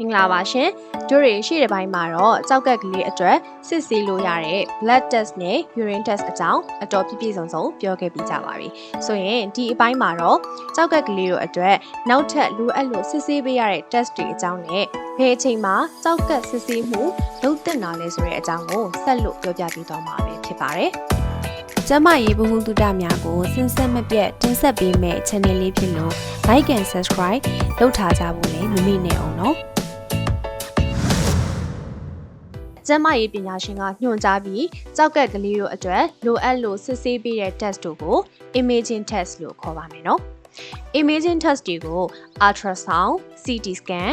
မင်္ဂလာပါရှင်တို့တွေရှေ့တစ်ပိုင်းမှာတော့ကြောက်ကက်ကလေးအတွက်စစ်ဆေးလို့ရတဲ့ blood test နဲ့ urine test အကြောင်းအတော်ပြည့်ပြည့်စုံစုံပြောခဲ့ပြီးကြပါပြီဆိုရင်ဒီအပိုင်းမှာတော့ကြောက်ကက်ကလေးတို့အတွက်နောက်ထပ်လိုအပ်လို့စစ်ဆေးပေးရတဲ့ test တွေအကြောင်းနဲ့ဘယ်အချိန်မှာကြောက်ကက်စစ်ဆေးမှုလုပ်သင့်တာလဲဆိုတဲ့အကြောင်းကိုဆက်လို့ပြောပြပေးသွားမှာပဲဖြစ်ပါတယ်ကျမရေးဘဟုတုတများကိုစင်ဆက်မပြတ်တင်ဆက်ပေးမယ့် channel လေးဖြစ်လို့ like and subscribe လုပ်ထားကြဖို့လည်းမမေ့နဲ့အောင်နော် ကျန်းမာရေးပညာရှင်ကညွှန်ကြားပြီးကြောက်ကက်ကလေးတို့အတွက်လိုအပ်လို့စစ်ဆေးပေးတဲ့ test တို့ကို imaging test လို့ခေါ်ပါမယ်နော်။ imaging test တွေကို ultrasound, CT scan,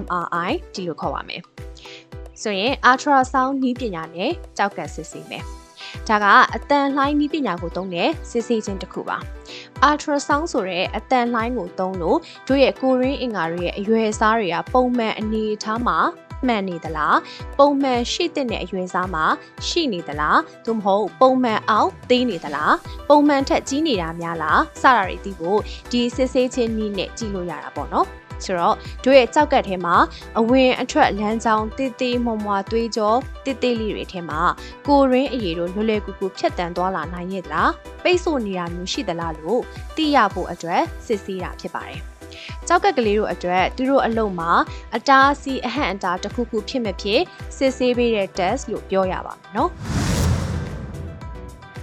MRI ဒီလိုခေါ်ပါမယ်။ဆိုရင် ultrasound နည်းပညာနဲ့ကြောက်ကက်စစ်ဆေးမယ်။ဒါကအတန်လှိုင်းနည်းပညာကိုသုံးတဲ့စစ်ဆေးခြင်းတစ်ခုပါ။ ultrasound ဆိုတဲ့အတန်လှိုင်းကိုသုံးလို့တို့ရဲ့ကိုရင်းအင်္ဂါတွေရဲ့အရွယ်အစားတွေကပုံမှန်အနေအထားမှာ မှန်နေသလားပုံမှန်ရှိတဲ့အရွယ်အစားမှာရှိနေသလားသို့မဟုတ်ပုံမှန်အောင်သေးနေသလားပုံမှန်ထက်ကြီးနေတာများလားစတာတွေသိဖို့ဒီစစ်ဆေးခြင်းနည်းနဲ့ကြည့်လို့ရတာပေါ့နော်ဆိုတော့တို့ရဲ့ကြောက်ကတ်ထဲမှာအဝင်အထွက်လမ်းကြောင်းတေးသေးမွှားမွှားသွေးကြောတေးသေးလေးတွေထဲမှာကိုရင်းအရေတို့လွယ်လွယ်ကူကူဖြတ်တန်းသွားလာနိုင်ရဲ့လားပိတ်ဆို့နေတာမျိုးရှိသလားလို့သိရဖို့အတွက်စစ်ဆေးတာဖြစ်ပါတယ် ကြောက်ကက်ကလေးတို့အတွက်သူတို့အလုံးမှာအတားအဆီးအဟန့်အတားတစ်ခုခုဖြစ်မဖြစ်စစ်ဆေးပေးတဲ့ test လို့ပြောရပါမယ်နော်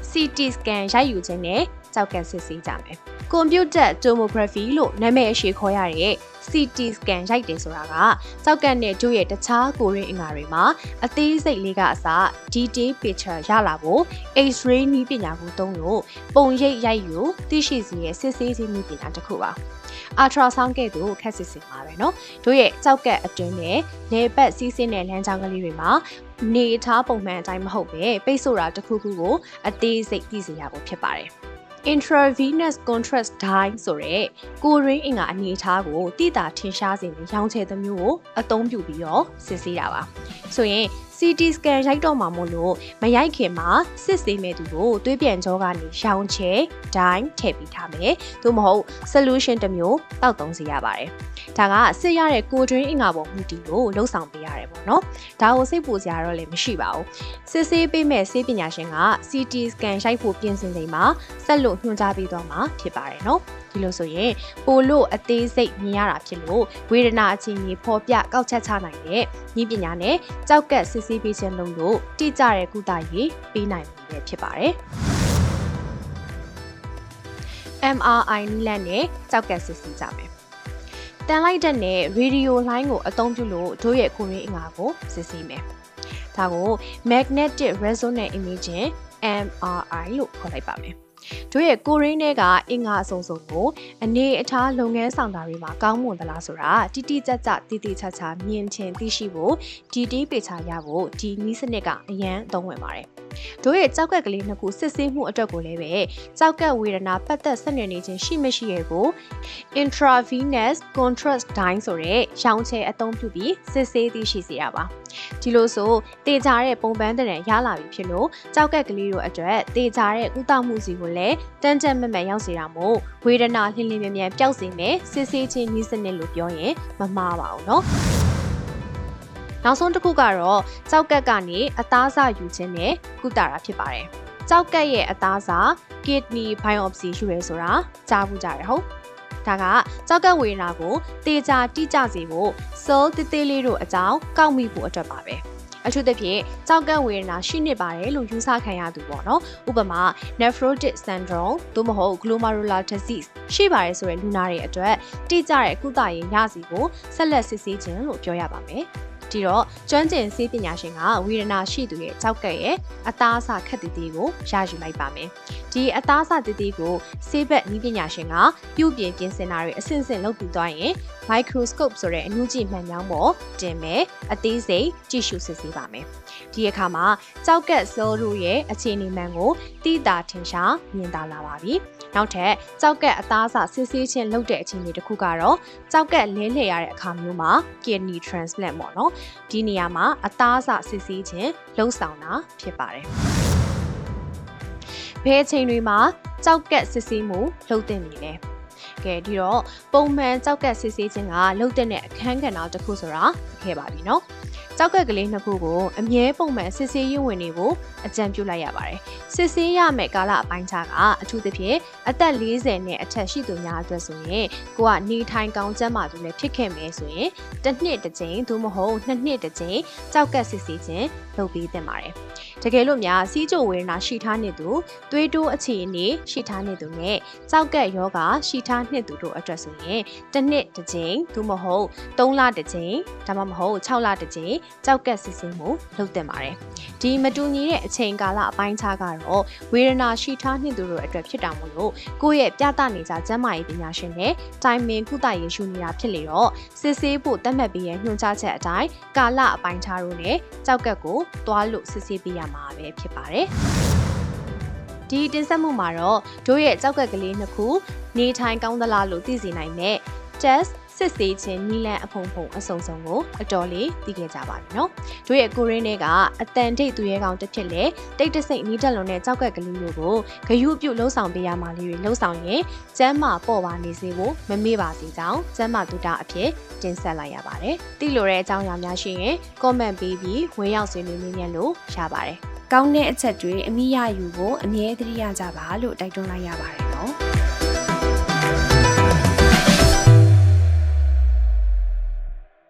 CT scan ရိုက်ယူခြင်းနဲ့ ကြောက်ကက်စစ်ဆေးကြမယ်။ Computer Tomography လို့နာမည်အရှိခေါ်ရတဲ့ CT scan ရိုက်တယ်ဆိုတာကကြောက်ကက်နဲ့ကျိုးရဲ့တခြားကိုရင်းအင်္ဂါတွေမှာအသေးစိတ်လေးကအစ detail picture ရလာဖို့ X-ray နည်းပညာကိုသုံးလို့ပုံရိပ်ရိုက်ယူသိရှိစေရဲ့စစ်ဆေးခြင်းနည်းပညာတစ်ခုပါ။ ultrasound ကဲ့သို့ခက်စစ်စစ်ပါပဲเนาะတို့ရဲ့ကြောက်ကက်အတွင်းနဲ့လေပတ်စီးဆင်းတဲ့လမ်းကြောင်းကလေးတွေမှာနေထားပုံမှန်အတိုင်းမဟုတ်ပဲပိတ်ဆို့တာတစ်ခုခုကိုအသေးစိတ်သိစေရဖို့ဖြစ်ပါတယ် intravenous contrast dye ဆိုတဲ့ကိုရင်းအင်္ဂါအနေအထားကိုတိတာထင်ရှားစေတဲ့ရောင်ချယ်သမျိုးကိုအသုံးပြုပြီးတော့စစ်ဆေးတာပါဆိုရင် CT scan ရိုက်တော့မှာမို့လို့မရိုက်ခင်မှာစစ်ဆေးမဲ့သူကိုသွေးပြန်ကြောကနေရောင်ချယ်ဒိုင်းထည့်ပေးထားမယ်။သို့မဟုတ် solution တစ်မျိုးတောက်သုံးစီရပါတယ်။ဒါကစစ်ရတဲ့ကိုတွင်းအင်္ဂါပေါ်မူတည်လို့လှုပ်ဆောင်ပေးရတယ်ပေါ့နော်။ဒါကိုစိတ်ပူစရာတော့လည်းမရှိပါဘူး။စစ်ဆေးပေးမဲ့ဆေးပညာရှင်က CT scan ရိုက်ဖို့ပြင်ဆင်ချိန်မှာဆက်လို့ညွှန်ကြားပေးသွားမှာဖြစ်ပါတယ်နော်။ဒီလိုဆိုရင်ပိုလို့အသေးစိတ်မြင်ရတာဖြစ်လို့ဝေဒနာအခြေအနေဖော်ပြကောက်ချက်ချနိုင်တဲ့ဤပညာနဲ့ကြောက်ကက်စစ်ဆေးပေးခြင်းလုံးလို့တိကျတဲ့ကုသရေးပေးနိုင်မှာဖြစ်ပါတယ်။ MRI နည်းလမ်းနဲ့ကြောက်ကက်စစ်ဆေးကြမယ်။တန်လိုက်တဲ့နဲ့ရေဒီယိုလိုင်းကိုအသုံးပြုလို့တို့ရဲ့ကိုရင်းအင်္ဂါကိုစစ်ဆေးမယ်။ဒါကို magnetic resonance imaging MRI လို့ခေါ်လိုက်ပါမယ်။ တို့ရဲ့ကိုရင်းထဲကအင်္ဂါအစုံစုံကိုအနေအထားလုပ်ငန်းဆောင်တာတွေမှာကောင်းမွန်သလားဆိုတာတိတိကျကျတည်တည်ချာချာမြင်ချင်သိရှိဖို့ဒီတေးပေချာရဖို့ဒီနည်းစနစ်ကအရန်အသုံးဝင်ပါတယ်တို့ရဲ့ကြောက်ကက်ကလေးနှစ်ခုစစ်ဆေးမှုအတွက်ကိုလည်းပဲကြောက်ကက်ဝေဒနာပတ်သက်ဆက်နွယ်နေခြင်းရှိမရှိရဲ့ကို intravenous contrast dye ဆိုတဲ့ရောင်ချဲအသုံးပြုပြီးစစ်ဆေးသိရှိစေရပါဒီလိုဆိုတေချာတဲ့ပုံပန်းတဲ့ရလာပြီဖြစ်လို့ကြောက်ကက်ကလေးတို့အတွက်တေချာတဲ့ကုသမှုစီကိုလည်းတန်းတက်မက်မက်ရောက်စေတာမို့ဝေဒနာလှင်းလင်းမြန်မြန်ပျောက်စေမယ်စစ်ဆေးခြင်းနည်းစနစ်လို့ပြောရင်မမှားပါဘူးเนาะ နောက်ဆုံးတစ်ခုကတော့ကြောက်ကက်ကနေအသားစာယူခြင်းနဲ့ကုသတာဖြစ်ပါတယ်။ကြောက်ကက်ရဲ့အသားစာ kidney biopsy ယူရဲဆိုတာကြားဘူးကြရဟုတ်။ဒါကကြောက်ကက်ဝေဒနာကိုတေချာတိကျစေဖို့ cell တိတိလေးတို့အကြောင်းကောက်မိဖို့အတွက်ပါပဲ။အထူးသဖြင့်ကြောက်ကန့်ဝေဒနာရှိနေပါတယ်လို့ယူဆခံရသူပေါ့နော်ဥပမာ nephrotic syndrome သို့မဟုတ် glomerular disease ရှိပါတယ်ဆိုတဲ့လူနာတွေအတွက်တိကျတဲ့ကုသရေးရစီကိုဆက်လက်စစ်ဆေးခြင်းလို့ပြောရပါမယ် ဒီတော့ကျွမ်းကျင်ဆေးပညာရှင်ကဝေဒနာရှိသူရဲ့ကြောက်ကဲ့ရဲ့အသားအစာခက်တည်တည်ကိုရယူလိုက်ပါမယ်။ ဒီအသားအစာတည်တည်ကိုဆေးဘက်နည်းပညာရှင်ကပြုပြင်ပြင်ဆင်တာတွေအဆင့်ဆင့်လုပ်ပြီးသွားရင် microscope ဆိုတဲ့အနုကြည့်မှန်ကြောင်းပေါ်တင်မယ်အသေးစိတ်ကြည့်ရှုစစ်ဆေးပါမယ်။ဒီအခါမှာကြောက်ကက် cell တို့ရဲ့အခြေအနေမှန်ကိုသိတာထင်ရှားမြင်သာလာပါပြီ။နောက်ထပ်ကြောက်ကက်အသားအစာစစ်ဆေးခြင်းလုပ်တဲ့အခြေအနေတစ်ခုကတော့ကြောက်ကက်လဲလှယ်ရတဲ့အခါမျိုးမှာ kidney transplant ပေါ့နော်။ဒီနေရာမှာအသားအစာစစ်ဆေးခြင်းလှုပ်ဆောင်တာဖြစ်ပါတယ်။ ဘယ်အချိန်တွေမှာကြောက်ကက်စစ်ဆေးမှုလုပ်သင့်နေလဲ။ကဲဒီတော့ပုံမှန်ကြောက်ကက်စစ်ဆေးခြင်းကလှုပ်တဲ့အခန်းကဏ္ဍတစ်ခုဆိုတာခဲ့ပါပြီနော် ကြောက်ကက်ကလေးနှစ်ခုကိုအမြဲပုံမှန်စစ်ဆေးရေးဝင်နေဖို့အကြံပြုလိုက်ရပါတယ်စစ်ဆေးရမယ့်ကာလအပိုင်းခြားကအထူးသဖြင့်အသက်40နဲ့အထက်ရှိသူများအတွက်ဆိုရင်ကိုကနေထိုင်ကောင်းကျန်းမာသူလည်းဖြစ်ခဲ့မယ်ဆိုရင်တစ်နှစ်တစ်ကြိမ်သို့မဟုတ်နှစ်နှစ်တစ်ကြိမ်ကြောက်ကက်စစ်ဆေးခြင်းလုပ်ပေးသင့်ပါတယ်တကယ်လို့များစီးကြိုဝေဒနာရှိထားနေသူသွေးတိုးအခြေအနေရှိထားနေသူနဲ့ကြောက်ကက်ယောဂရှိထားနေသူတို့အတွက်ဆိုရင်တစ်နှစ်တစ်ကြိမ်သို့မဟုတ်3လတစ်ကြိမ်ဒါမှမဟုတ်6လတစ်ကြိမ်ကြောက်ကက်စစ်ဆေးမှုလုပ်သင့်ပါတယ်ဒီမတူညီတဲ့အချိန်ကာလအပိုင်းခြားကတော့ဝေဒနာရှိထားနေသူတို့အတွက်ဖြစ်တာမို့လို့ကိုယ့်ရဲ့ပြသနေကြကျန်းမာရေးပညာရှင်နဲ့တိုင်ပင်ကုသရေးရှုနေတာဖြစ်လေတော့စစ်ဆေးဖို့သတ်မှတ်ပေးရညွှန်ကြားချက်အတိုင်းကာလအပိုင်းခြားတို့နဲ့ကြောက်ကက်ကိုတွားလို့စစ်ဆေးပေးရမှာပဲဖြစ်ပါတယ်ဒီတင်ဆက်မှုမှာတော့တို့ရဲ့ကြောက်ကက်ကလေးနှစ်ခုနေထိုင်ကောင်းသလားလို့သိစေနိုင်တဲ့ test စစ်ဆေးခြင်းနီလန်အဖုံဖုံအစုံစုံကိုအတော်လေးသိခဲ့ကြပါပြီနော်တို့ရဲ့ကိုရင်းတွေကအတန်တိတ်သူရဲကောင်တစ်ဖြစ်လေတိတ်တဆိတ်နီးတက်လွန်တဲ့ကြောက်ကက်ကလေးမျိုးကိုဂယုပြုလှုပ်ဆောင်ပေးရမှာလေးတွေလှုပ်ဆောင်ရင်ကျမ်းမာပေါ့ပါနေစေဖို့မမေ့ပါစေကြောင်းကျမ်းမာတုဒ္ဒအဖြစ်တင်ဆက်လိုက်ရပါတယ်သိလိုတဲ့အကြောင်းအရာများရှိရင် comment ပေးပြီးဝင်ရောက်ဆွေးနွေးမေးမြန်းလို့ရပါတယ်ကောင်းတဲ့အချက်တွေအမိရယူဖို့အမြဲတမ်းရကြပါလို့တိုက်တွန်းလိုက်ရပါတယ်